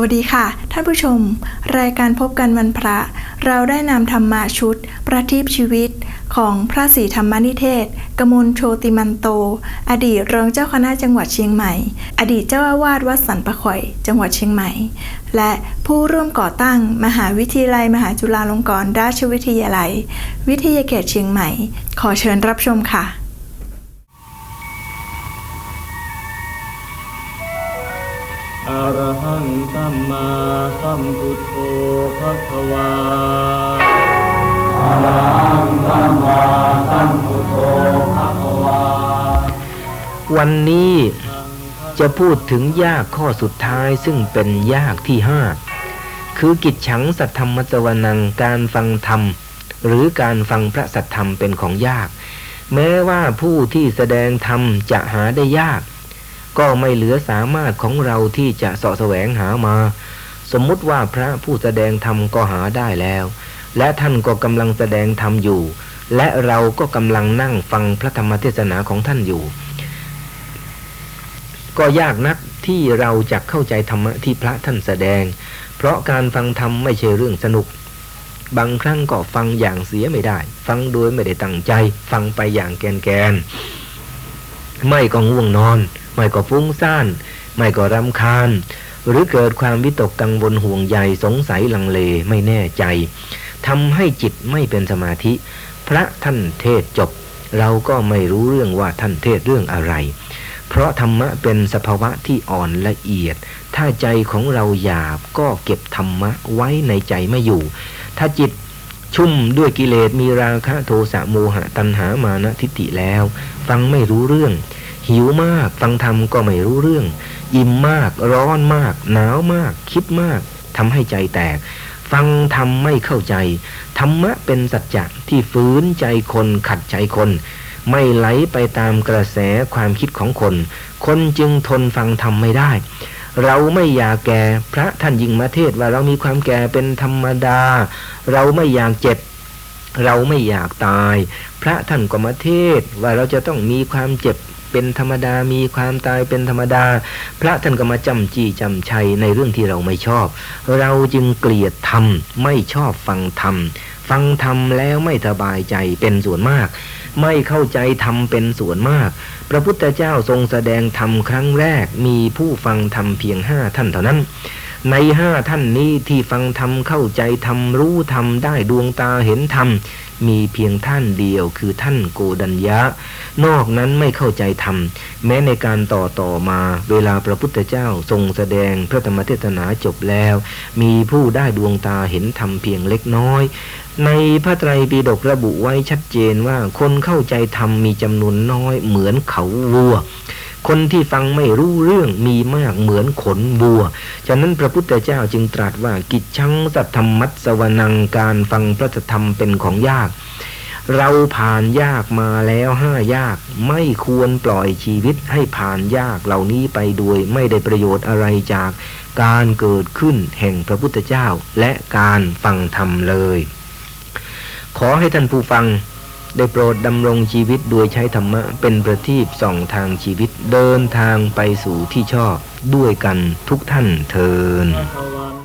วัสดีค่ะ ท่านผู้ชม รายการพบกันวันพระ เราได้นำธรรมาชุด ประทีปชีวิตของพระศรีธรรมนิเทศ กมลโชติมันโต อดีตรองเจ้าคณะจังหวัดเชียงใหม่ อดีตเจ้าอาวาสวัดสันปะข่อย จังหวัดเชียงใหม่ และผู้ร่วมก่อตั้งมหาวิทยาลัย มหาจุฬาลงกรณราชวิทยาลัย วิทยาเขตเชียงใหม่ ขอเชิญรับชมค่ะ อรหังสัมมาสัมพุทโธภะคะวา วันนี้จะพูดถึงยากข้อสุดท้ายซึ่งเป็นยากที่ห้าคือกิจฉังสัทธรรมจวนังการฟังธรรม หรือการฟังพระสัทธรรมเป็นของยาก แม้ว่าผู้ที่แสดงธรรมจะหาได้ยาก ก็ไม่เหลือสามารถของเราที่จะเสาะแสวงหามา สมมุติว่าพระผู้แสดงธรรมก็หาได้แล้ว และท่านก็กำลังแสดงธรรมอยู่ และเราก็กำลังนั่งฟังพระธรรมเทศนาของท่านอยู่ ก็ยากนักที่เราจะเข้าใจธรรมะที่พระท่านแสดง เพราะการฟังธรรมไม่ใช่เรื่องสนุก บางครั้งก็ฟังอย่างเสียไม่ได้ ฟังโดยไม่ได้ตั้งใจ ฟังไปอย่างแกนแกน ไม่ก็ง่วงนอน ไม่ก็ฟุ้งซ่าน ไม่ก็รำคาญ หรือเกิดความวิตกกังวลห่วงใยสงสัยลังเลไม่แน่ใจทำให้จิตไม่เป็นสมาธิ พระท่านเทศจบ เราก็ไม่รู้เรื่องว่าท่านเทศเรื่องอะไร เพราะธรรมะเป็นสภาวะที่อ่อนละเอียด ถ้าใจของเราหยาบก็เก็บธรรมะไว้ในใจไม่อยู่ ถ้าจิต ชุ่มด้วยกิเลสมีราคะโทสะโมหะตัณหามานะทิฏฐิแล้ว ฟังไม่รู้เรื่อง หิวมากฟังธรรมก็ไม่รู้เรื่อง อิ่มมากร้อนมาก หนาวมาก คิดมากทำให้ใจแตก ฟังธรรมไม่เข้าใจ ธรรมะเป็นสัจจะที่ฝืนใจคนขัดใจคน ไม่ไหลไปตามกระแสความคิดของคน คนจึงทนฟังธรรมไม่ได้ เราไม่อยากแก่พระท่านยิงมาเทศว่าเรามีความแก่เป็นธรรมดา เราไม่อยากเจ็บ เราไม่อยากตาย พระท่านก็มาเทศว่าเราจะต้องมีความเจ็บเป็นธรรมดามีความตายเป็นธรรมดา พระท่านก็มาจำจี้จำชัยในเรื่องที่เราไม่ชอบ เราจึงเกลียดธรรมไม่ชอบฟังธรรมฟังธรรมแล้วไม่สบายใจเป็นส่วนมาก ไม่เข้าใจธรรมเป็นส่วนมาก พระพุทธเจ้าทรงแสดงธรรมครั้งแรกมีผู้ฟังธรรมเพียงห้าท่านเท่านั้น ในห้าท่านนี้ที่ฟังธรรมเข้าใจธรรมรู้ธรรมได้ดวงตาเห็นธรรมมีเพียงท่านเดียวคือท่านโกดัญญะ นอกนั้นไม่เข้าใจธรรม แม้ในการต่อต่อมา เวลาพระพุทธเจ้าทรงแสดงพระธรรมเทศนาจบแล้ว มีผู้ได้ดวงตาเห็นธรรมเพียงเล็กน้อย ในพระไตรปิฎกระบุไว้ชัดเจนว่าคนเข้าใจธรรมมีจำนวนน้อยเหมือนเขาวัว คนที่ฟังไม่รู้เรื่องมีมากเหมือนขนวัว ฉะนั้นพระพุทธเจ้าจึงตรัสว่ากิจชังสัทธรรมัสสวนังการฟังพระธรรมเป็นของยาก เราผ่านยากมาแล้วห้ายาก ไม่ควรปล่อยชีวิตให้ผ่านยากเหล่านี้ไปโดยไม่ได้ประโยชน์อะไรจากการเกิดขึ้นแห่งพระพุทธเจ้าและการฟังธรรมเลย ขอให้ท่านผู้ฟัง ได้โปรดดำรงชีวิตโดยใช้ธรรมะเป็นประทีปส่องทางชีวิตเดินทางไปสู่ที่ชอบด้วยกันทุกท่านเทินภะคะวัน